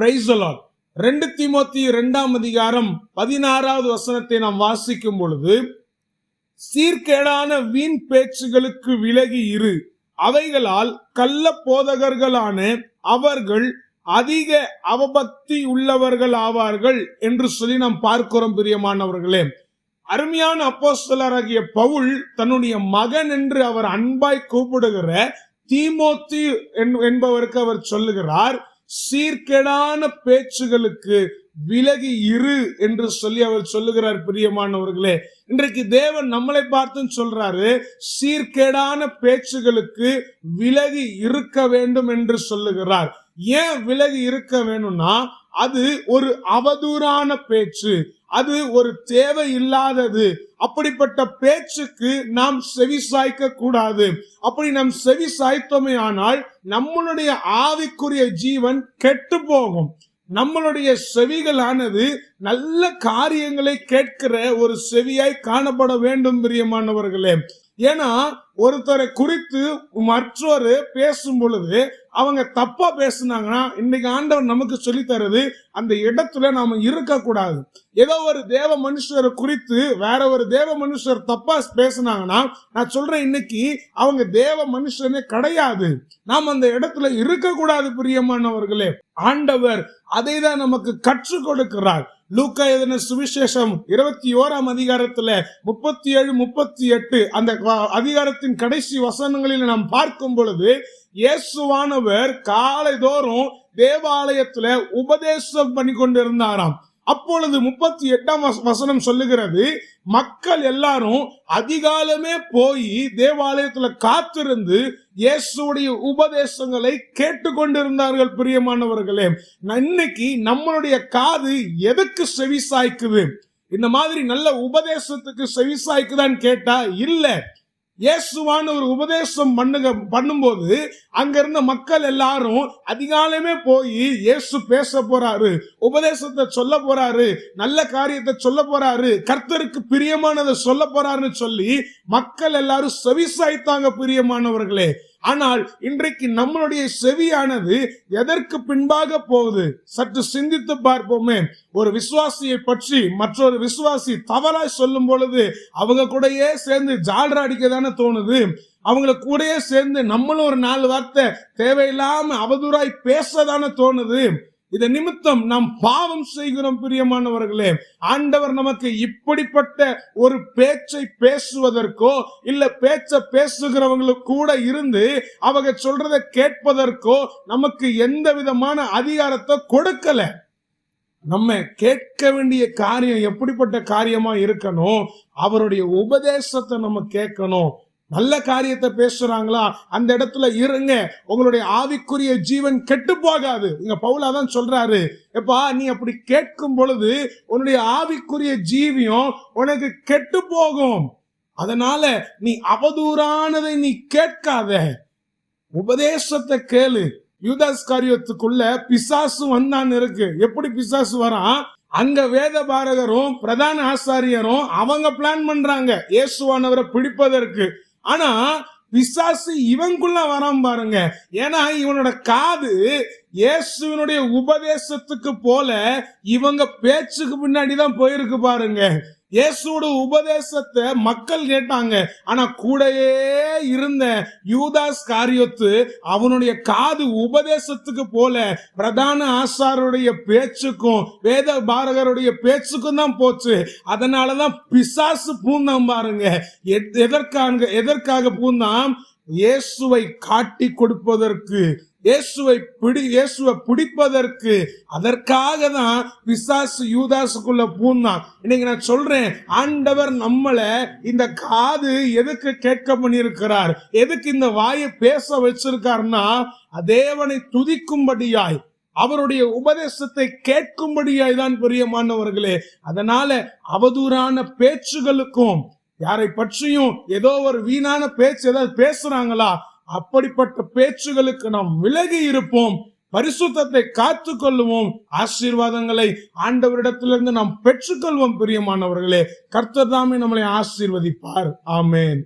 பிரைசலால் ரெண்டு திமுத்தி இரண்டாம் அதிகாரம் பதினாறாவது வசனத்தை நாம் வாசிக்கும் பொழுது சீர்கேடான வீண் பேச்சுகளுக்கு விலகி இரு. அவைகளால் கள்ள போதகர்களான அவர்கள் அதிக அவபக்தி உள்ளவர்கள் ஆவார்கள் என்று சொல்லி நாம் பார்க்கிறோம் பிரியமானவர்களே. அருமையான அப்போஸ்தலராகிய பவுல் தன்னுடைய மகன் என்று அவர் அன்பாய் கூப்பிடுகிற தீமோத்தி என்- என்பவருக்கு அவர் சொல்லுகிறார் சீர்கேடான பேச்சுகளுக்கு விலகி இரு என்று சொல்லி அவர் சொல்லுகிறார் பிரியமானவர்களே. இன்றைக்கு தேவன் நம்மளை பார்த்து சொல்றாரு சீர்கேடான பேச்சுகளுக்கு விலகி இருக்க வேண்டும் என்று சொல்லுகிறார். ஏன் விலகி இருக்க வேணும்னா அது ஒரு அவதூறான பேச்சு அது ஒரு தேவை இல்லாதது அப்படிப்பட்ட பேச்சுக்கு நாம் செவி சாய்க்க கூடாது. அப்படி நாம் செவி சாய்த்தோமே ஆனால் நம்மளுடைய ஆவிக்குரிய ஜீவன் கெட்டு போகும் நம்மளுடைய செவிகளானது நல்ல காரியங்களை கேட்கிற ஒரு செவியாய் காணப்பட வேண்டும் பிரியமானவர்களே. ஏன்னா ஒருத்தரை குறித்து மற்றொரு பேசும் பொழுது அவங்க தப்பா பேசுனாங்கன்னா இன்னைக்கு ஆண்டவர் நமக்கு சொல்லி தருது அந்த இடத்துல நாம இருக்க கூடாது ஏதோ ஒரு தேவ மனுஷரை குறித்து வேற ஒரு தேவ மனுஷர் தப்பா பேசுனாங்கன்னா நான் சொல்றேன் இன்னைக்கு அவங்க தேவ மனுஷனே கிடையாது. நாம் அந்த இடத்துல இருக்க கூடாது பிரியமானவர்களே. ஆண்டவர் அதை தான் நமக்கு கற்றுக் கொடுக்கிறார். லூக்கா எதன சுவிசேஷம் இருபத்தி ஓராம் அதிகாரத்துல முப்பத்தி ஏழு முப்பத்தி எட்டு அந்த அதிகாரத்தின் கடைசி வசனங்களில் நாம் பார்க்கும் பொழுது இயேசுவானவர் காலைதோறும் தேவாலயத்துல உபதேசம் பண்ணி கொண்டிருந்தாராம் அப்பொழுது முப்பத்தி எட்டாம் வசனம் சொல்லுகிறது மக்கள் எல்லாரும் அதிகாலமே போய் தேவாலயத்துல காத்திருந்து இயேசுடைய உபதேசங்களை கேட்டுக்கொண்டிருந்தார்கள் பிரியமானவர்களே. இன்னைக்கு நம்மளுடைய காது எதுக்கு செவி சாய்க்குது இந்த மாதிரி நல்ல உபதேசத்துக்கு செவி சாய்க்குதான்னு கேட்டா இல்லை. இயேசுவான ஒரு உபதேசம் பண்ணுங்க பண்ணும்போது அங்க இருந்த மக்கள் எல்லாரும் அதிகாலமே போய் இயேசு பேச போறாரு உபதேசத்தை சொல்ல போறாரு நல்ல காரியத்தை சொல்ல போறாரு கர்த்தருக்கு பிரியமானதை சொல்ல போறாருன்னு சொல்லி மக்கள் எல்லாரும் செவிசாய்த்தாங்க பிரியமானவர்களே. ஆனால் இன்றைக்கு நம்மளுடைய செவியானது எதற்கு பின்பாக போகுது? சற்று சிந்தித்து பார்ப்போமே. ஒரு விசுவாசியை பற்றி மற்றொரு விசுவாசி தவறாய் சொல்லும் பொழுது அவங்க கூடயே சேர்ந்து ஜால்ரா அடிக்க தானே தோணுது. அவங்கள கூடயே சேர்ந்து நம்மளும் ஒரு நாலு வார்த்தை தேவையில்லாம அவதூறாய் பேசதானே தோணுது. இத நிமித்தம் நாம் பாவம் செய்கிறோம் பிரியமானவர்களே. ஆண்டவர் நமக்கு இப்படிப்பட்ட ஒரு பேச்சை பேசுவதற்கோ இல்ல பேச்ச பேசுகிறவங்களுக்கு கூட இருந்து அவங்க சொல்றதை கேட்பதற்கோ நமக்கு எந்த விதமான அதிகாரத்தை கொடுக்கல. நம்ம கேட்க வேண்டிய காரியம் எப்படிப்பட்ட காரியமா இருக்கணும் அவருடைய உபதேசத்தை நம்ம கேட்கணும். நல்ல காரியத்தை பேசுறாங்களா? அந்த இடத்துல இருங்க. உங்களுடைய ஆவிக்குரிய ஜீவன் கெட்டு போகாது. இங்க பவுலா தான் சொல்றாரு. எப்பா நீ அப்படி கேட்கும் பொழுது உன்னுடைய ஆவிக்குரிய ஜீவியம் உனக்கு கெட்டு போகும். அதனால நீ அவதூறானதை நீ கேட்காத. உபதேசத்தை கேளு. யூதாஸ் காரியத்துக்குள்ள பிசாசு வந்தான் இருக்கு. எப்படி பிசாசு வரான்? அங்க வேத பாரகரும் பிரதான ஆசாரியரும் அவங்க பிளான் பண்றாங்க. இயேசுவானவரை பிடிப்பதற்கு. ஆனா பிசாசு இவங்குள்ள வரான் பாருங்க. ஏன்னா இவனோட காது இயேசுவினுடைய உபதேசத்துக்கு போல இவங்க பேச்சுக்கு பின்னாடி தான் போயிருக்கு பாருங்க. இயேசுவோட உபதேசத்தை மக்கள் கேட்டாங்க. ஆனா கூடயே இருந்த யூதாஸ் காரியத்து அவனுடைய காது உபதேசத்துக்கு போல பிரதான ஆசாருடைய பேச்சுக்கும் வேத பாரகருடைய பேச்சுக்கும் தான் போச்சு. அதனாலதான் பிசாசு பூந்தான் பாருங்க. எத்- எதற்காக எதற்காக பூந்தான் இயேசுவை காட்டி கொடுப்பதற்கு இயேசுவை பிடி இயேசுவை பிடிப்பதற்கு அதற்காக தான் பிசாசு யூதாசுக்குள்ள பூந்தான். இன்னைக்கு நான் சொல்றேன் ஆண்டவர் நம்மளை இந்த காது எதுக்கு கேட்க பண்ணியிருக்கிறார்? எதுக்கு இந்த வாயை பேச வச்சிருக்காருன்னா தேவனை துதிக்கும்படியாய் அவருடைய உபதேசத்தை கேட்கும்படியாய் தான் பிரியமானவர்களே. அதனால அவதூறான பேச்சுகளுக்கும் யாரை பற்றியும் ஏதோ ஒரு வீணான பேச்சு ஏதாவது பேசுறாங்களா? அப்படிப்பட்ட பேச்சுகளுக்கு நாம் விலகி இருப்போம். பரிசுத்தத்தை காத்து கொள்ளுவோம் ஆசீர்வாதங்களை ஆண்டவரிடத்திலிருந்து நாம் பெற்றுக்கொள்வோம் பிரியமானவர்களே. கர்த்தர் தாமே நம்மளை ஆசீர்வதிப்பார். ஆமேன்.